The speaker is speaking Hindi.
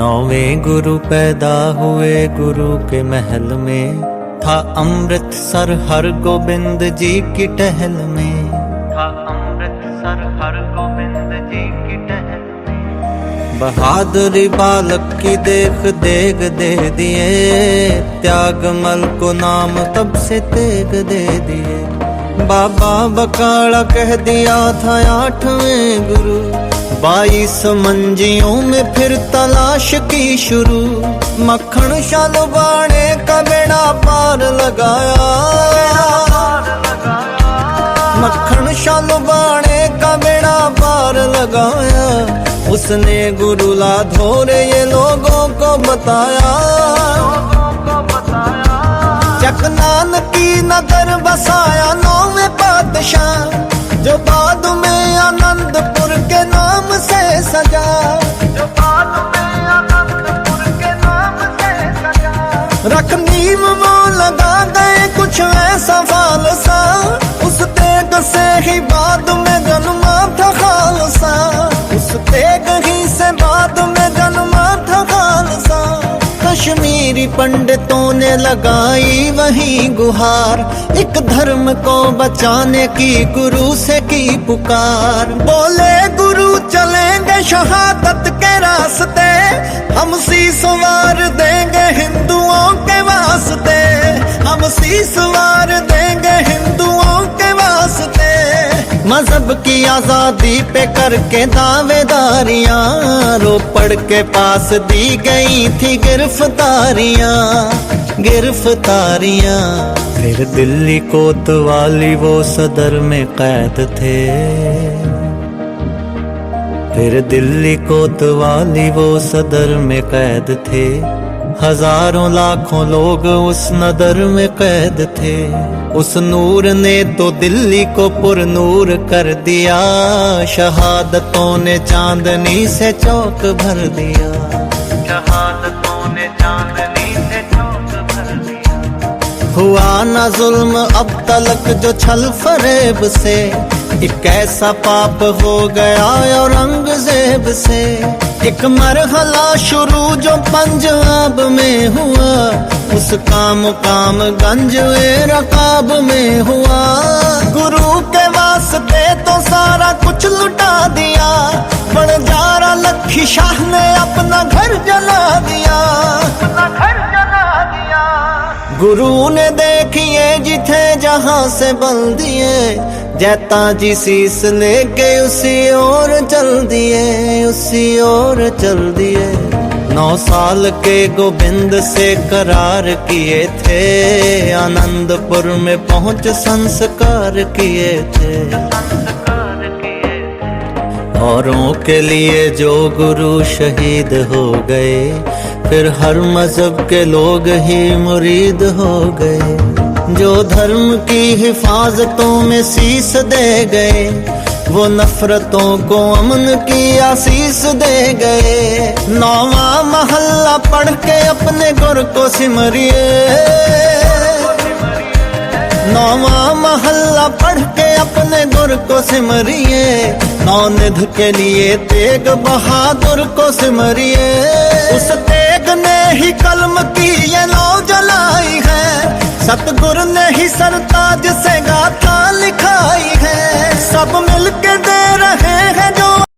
नौवें गुरु पैदा हुए गुरु के महल में था अमृतसर हर गोविंद जी की टहल में था अमृतसर हर गोविंद जी की टहल में बहादुरी बालक की देख देख दे दिए त्यागमल को नाम तब से तेग दे दिए बाबा बकाला कह दिया था आठवें गुरु बाईस मंजियों में फिर तलाश की शुरू। मक्खन शाल बाणे का बेड़ा पार लगाया। मक्खन शाल बाणे का बेड़ा पार लगाया। उसने गुरु लाधोरे ये लोगों को बताया। चकनान की नगर बसाया नौवे पातशाह। जो बाद में आनंदपुर के नाम नीम वो लगा गए कुछ ऐसा फालसा उस तेग से ही बाद में जन्मा था खालसा। उस तेग ही से बाद में जन्मा था खालसा। कश्मीरी पंडितों ने लगाई वही गुहार। एक धर्म को बचाने की गुरु से की पुकार। बोले, गुरु, चलेंगे शहादत के रास्ते। हम शीस देंगे हिंदुओं के वास्ते। हम शीस वार देंगे हिंदुओं के वास्ते। मज़हब की आज़ादी पे करके दावेदारियाँ रोपड़ के पास दी गई थी गिरफ्तारियाँ गिरफ्तारियाँ। फिर दिल्ली कोतवाली वो सदर में कैद थे। फिर दिल्ली कोतवाली वो सदर में कैद थे। हज़ारों लाखों लोग उस नदर में कैद थे। उस नूर ने तो दिल्ली को पुरनूर कर दिया। शहादतों ने चांदनी से चौक भर दिया। शहादतों ने चांदनी से चौक भर दिया। हुआ ना जुल्म अब तलक जो छल फरेब से। एक ऐसा पाप हो गया औरंगज़ेब से। एक मरहला शुरू जो पंजाब में हुआ उसका मुकाम गंज रकाब में हुआ। गुरु के वास्ते तो सारा कुछ लुटा दिया, बड़जारा लखी शाह ने अपना घर जला दिया। गुरु ने देखिए जिथे जहाँ से बल दिए, जैता जी शीस लेके उसी ओर चल दिए, उसी ओर चल दिए। नौ साल के गोविंद से करार किए थे, आनंदपुर में पहुँच संस्कार किए थे। औरों के लिए जो गुरु शहीद हो गए, फिर हर मज़हब के लोग ही मुरीद हो गए, जो धर्म की हिफाजतों में शीस दे गए, वो नफरतों को अमन की आशीष दे गए। नौवा महल्ला पढ़ के अपने गुर को सिमरिए। नौवा महल्ला पढ़ अपने गुर को सिमरिए नौ निध के लिए तेग बहादुर को सिमरिए। उस तेग ने ही कलम की ये नौ जलाई है, सतगुरु ने ही सरताज से गाथा ली